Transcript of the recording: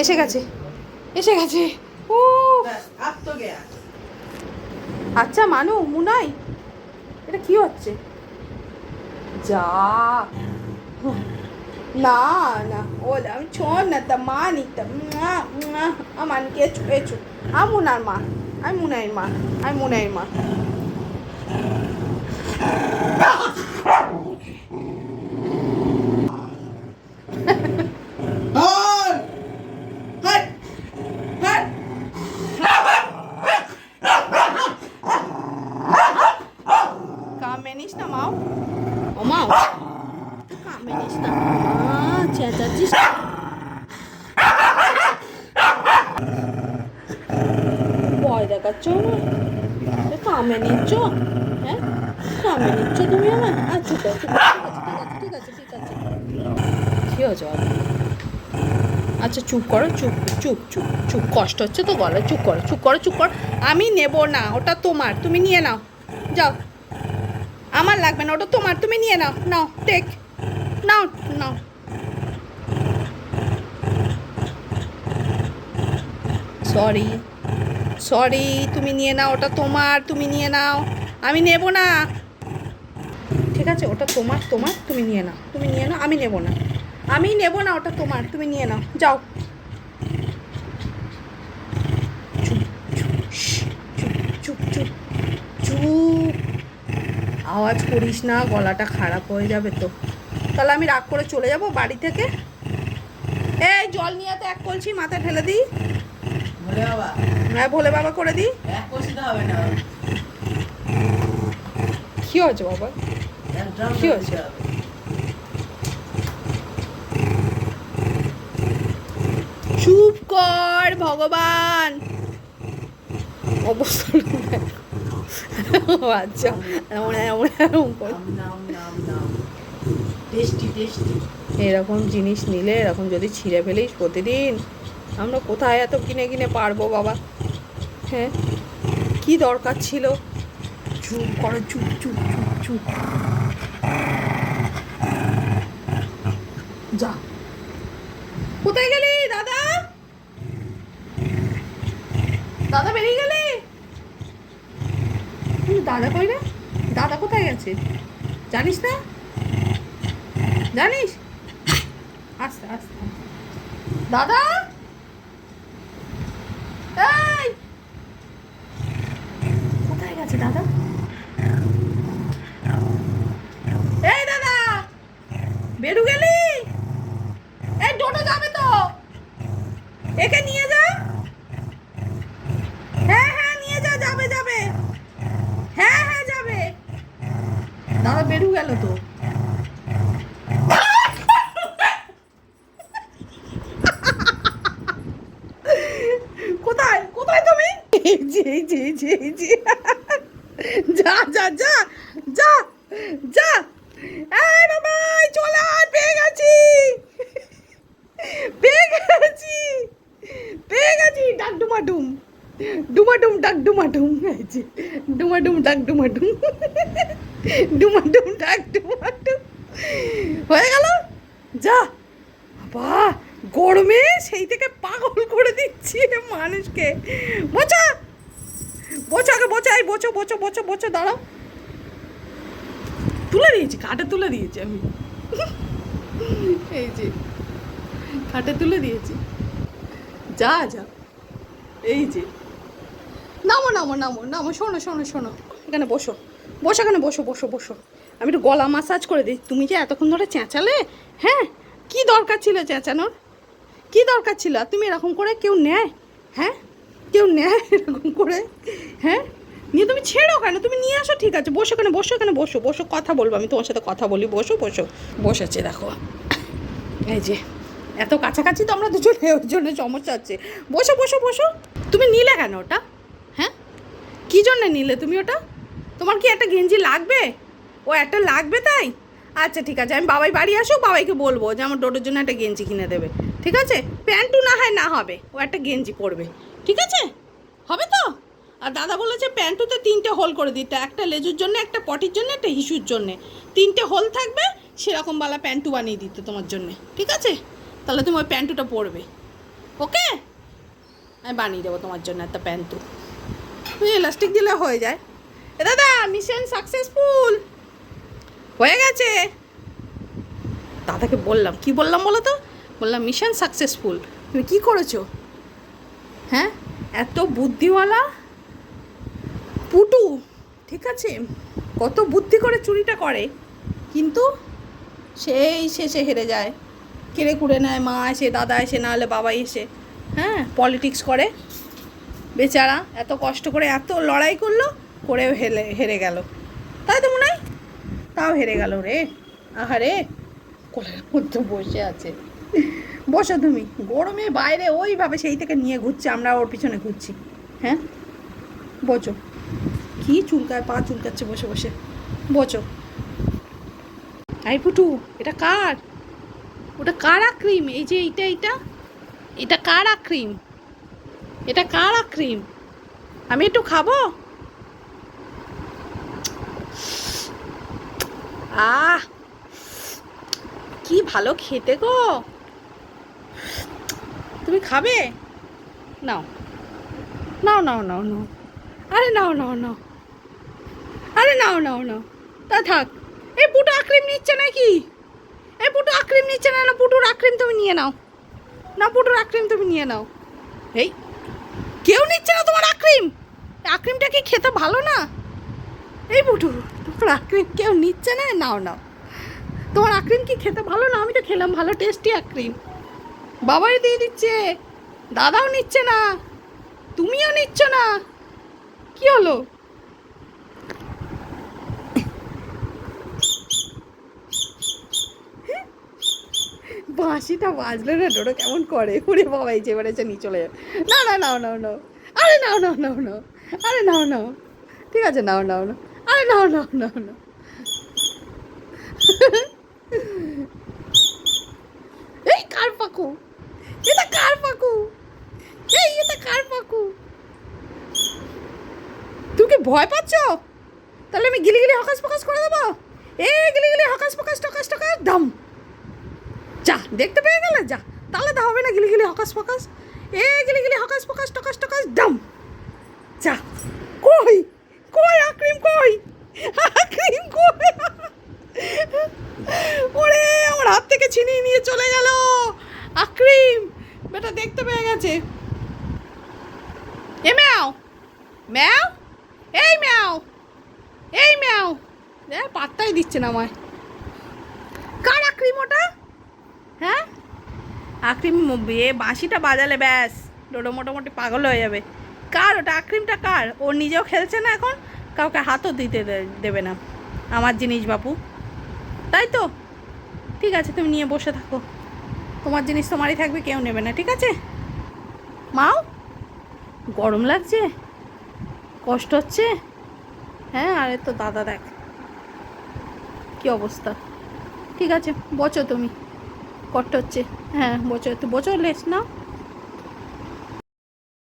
এসে গেছে। এসে গেছে। ও আচ্ছা মানু, মুনাই, এটা কি হচ্ছে? যা। না না, ওলা, আমি ছোন না, তা মা নিতাম আমার কেছু কেছু আমি মুনার মা আমি মুনাইয়ের মা আমি মুনাইয়ের মা। না দেখাচ্ছ কামে নিচ্ছ হ্যাঁ কামে তুমি আচ্ছা ঠিক আছে ঠিক আছে ঠিক আছে? আচ্ছা চুপ করো, চুপ চুপ চুপ চুপ। কষ্ট হচ্ছে তো গলা চুপ করো চুপ করো চুপ করো। আমি নেব না, ওটা তোমার, তুমি নিয়ে নাও। যাও। আমার লাগবে না, ওটা তোমার, তুমি নিয়ে নাও। নাও টেক নাও নাও। সরি সরি তুমি নিয়ে নাও, ওটা তোমার, তুমি নিয়ে নাও। আমি নেব না। ঠিক আছে, ওটা তোমার তোমার, তুমি নিয়ে নাও। তুমি নিয়ে নাও, আমি নেব না। আমি নেব না, ওটা তোমার, তুমি নিয়ে নাও। যাও। চুপ চুপ চুপ চুপ চুপ। আওয়াজ করিস না গলাটা খারাপ হয়ে যাবে তো। তাহলে আমি রাগ করে চলে যাব বাড়ি থেকে? এই জল নিয়ে তো এক কলছি মাথায় ঢেলে দিই। হ্যাঁ ভোলে বাবা করে দিই। হবে না। কি হয়েছে বাবা? কি হয়েছে? চুপ কর ভগবান। অবস্থা আচ্ছা এরকম জিনিস নিলে এরকম যদি ছিঁড়ে ফেলিস প্রতিদিন আমরা কোথায় এত কিনে কিনে পারব বাবা? হ্যাঁ? কি দরকার ছিল? চুপ করো চুপ চুপ চুপ চুপ। যা। কোথায় গেলি দাদা? দাদা বেরিয়ে গেলে? দাদা কই রে দাদা কোথায় গেছে? জানিস না? জানিস? আস্তে আস্তে। দাদা? কোথায় গেছে দাদা? এই দাদা! বেরু গেলি এই টোটো যাবে তো একে নিয়ে যা হ্যাঁ হ্যাঁ নিয়ে যা যাবে যাবে হ্যাঁ হ্যাঁ যাবে দাদা বেরু গেল তো কোথায় কোথায় তুমি জি জি জি জি। যা যা যা যা যা। এই বাবাই চলে আয় পেয়ে গেছি। পেয়ে গেছি। পেয়ে গেছি ডাক ডুমাডুম। ডুমাডুম ডাক ডুমাডুম। যে, ডুমাডুম ডাক ডুমাডুম। ডুমাডুম ডাক ডুমাডুম। হয়ে গেল? যা। বাবা গরমে সেই থেকে পাগল করে দিচ্ছি মানুষকে। বোঝা বোঝো আগে বোঝাই বোঝো বোঝো বোঝো বোঝো, দাঁড়াও। তুলে দিয়েছি কাটে তুলে দিয়েছি আমি। এই যে কাটে তুলে দিয়েছি। যা যা। এই যে। নামো নামো নামো নামো, শোনো শোনো শোনো। এখানে বসো। বসো, এখানে বসো বসো বসো। আমি একটু গলা মাসাজ করে দিই। তুমি যে এতক্ষণ ধরে চেঁচালে হ্যাঁ? কি দরকার ছিল চেঁচানোর? কি দরকার ছিল? তুমি এরকম করে কেউ নেয় হ্যাঁ? কেউ নেয় এরকম করে। হ্যাঁ? নিয়ে তুমি ছেড়ো কেন? তুমি নিয়ে আসো, ঠিক আছে। বসো এখানে বসো এখানে, বসো। বসো, কথা বলব আমি তোমার সাথে কথা বলি। বসো বসো। বসেছে দেখো। এই যে, এত কাছাকাছি তো আমরা দুজনে, ওর জন্য সমস্যা হচ্ছে। বসো বসো বসো। তুমি নিলে কেন ওটা? হ্যাঁ? কী জন্য নিলে তুমি ওটা? তোমার কি একটা গেঞ্জি লাগবে? ও একটা লাগবে তাই? আচ্ছা ঠিক আছে। আমি বাবাই বাড়ি আসুক বাবাইকে বলব যে আমার ডোডোর জন্য একটা গেঞ্জি কিনে দেবে। ঠিক আছে? প্যান্টু না হয়, না হবে। ও একটা গেঞ্জি পরবে। ঠিক আছে? হবে তো? আর দাদা বলেছে প্যান্টুতে তিনটে হোল করে দিতে, একটা লেজুর জন্য, একটা পটির জন্য, একটা হিসুর জন্যে। তিনটে হোল থাকবে, সেরকমবালা প্যান্টু বানিয়ে দিতে তোমার জন্যে। ঠিক আছে? তাহলে তুমি ওই প্যান্টুটা পরবে। ওকে? আমি বানিয়ে দেবো তোমার জন্য একটা প্যান্টু। তুই ইলাস্টিক দিলে হয়ে যায়। এ দাদা মিশন সাকসেসফুল হয়ে গেছে। দাদাকে বললাম, কি বললাম বলো তো? বললাম মিশন সাকসেসফুল তুমি কী করেছ? হ্যাঁ? এত বুদ্ধিওয়ালা? পুটু, ঠিক আছে? কত বুদ্ধি করে চুরিটা করে। কিন্তু সেই শেষে হেরে যায়। কেড়ে কুড়ে নেয়, মা এসে, দাদা এসে, নাহলে বাবা এসে হ্যাঁ? পলিটিক্স করে। বেচারা এত কষ্ট করে, এত লড়াই করল, করেও হেরে হেরে গেল। তাই তো মনে হয়? তাও হেরে গেল রে। আহারে, কোলের মধ্যে বসে আছে। বসো তুমি। গরমে বাইরে ওইভাবে সেই থেকে নিয়ে ঘুরছে, আমরা ওর পিছনে ঘুরছি। হ্যাঁ? বোঝো কি চুলকায়, পা চুলকাচ্ছে বসে বসে। বোঝো আই পুটু, এটা কার? ওটা কার আক্রিম এই যে এইটা এইটা? এটা কার আক্রিম এটা কার আক্রিম আমি একটু খাব? আহ! কি ভালো খেতে গো। তুমি খাবে? নাও। নাও নাও নাও নাও। আরে নাও নাও নাও। আরে নাও নাও নাও। তা থাক। এই পুটু আক্রিম নিচ্ছে নাকি? এই পুটু আক্রিম নিচ্ছে না না, পুটুর আক্রিম তুমি নিয়ে নাও। না, পুটুর আক্রিম তুমি নিয়ে নাও। এই, কেউ নিচ্ছে না তোমার আক্রিম? আক্রিমটা কি খেতে ভালো না? এই পুটু, তোমার আক্রিম কেউ নিচ্ছে না? নাও নাও। তোমার আক্রিম কি খেতে ভালো না? আমি তো খেলাম ভালো, টেস্টি আক্রিম। বাবাই দিয়ে দিচ্ছে। দাদাও নিচ্ছে না। তুমিও নিচ্ছ না। কি হলো? বাঁশিটা বাজলে না ডোডো, কেমন করে? ওরে বাবা, এই এবারে যে নিয়ে চলে যাবে না না, নাও নাও নাও। আরে, নাও নাও নাও নাও। আরে, নাও নাও। ঠিক আছে, নাও নাও নাও। আরে, নাও নাও নাও নাও। এই কার পাকু? এটা কার পাকু? এই, এটা কার পাকু? তুমি কি ভয় পাচ্ছ? তাহলে আমি গিলি গিলি হকাস পকাস করে দেবো? এ গিলি গিলি হকাস পকাস, টকাস টকাস দাম যা, দেখতে পেয়ে গেলে, যা। তাহলে তো হবে না গিলি গিলি হকাস ফকাস এ গিলি গিলি হকাস ফকাস টকাস টকাস ডাম যা, কই? কই, আক্রিম কই? আক্রিম, কই? ওরে, আমার হাত থেকে ছিনিয়ে নিয়ে চলে গেল। আক্রিম বেটা, দেখতে পেয়ে গেছে। এ, ম্যাও! ম্যাও! এই ম্যাও! এই, ম্যাও! এ, পাত্তাই দিচ্ছে না আমায়। কার আক্রিম ওটা? হ্যাঁ? আক্রিম এ, বাঁশিটা বাজালে, ব্যাস। ডোডো মোটামুটি পাগল হয়ে যাবে। কার ওটা? আক্রিমটা কার? ও নিজেও খেলছে না এখন? কাউকে হাতও দিতে দেবে না। আমার জিনিস, বাপু। তাই তো? ঠিক আছে, তুমি নিয়ে বসে থাকো। তোমার জিনিস তোমারই থাকবে, কেউ নেবে না, ঠিক আছে? মাও, গরম লাগছে? কষ্ট হচ্ছে? হ্যাঁ আরে তো দাদা দেখ, কি অবস্থা? ঠিক আছে, বচো তুমি, কষ্ট হচ্ছে। হ্যাঁ বচো তো বচো, লেস নাও।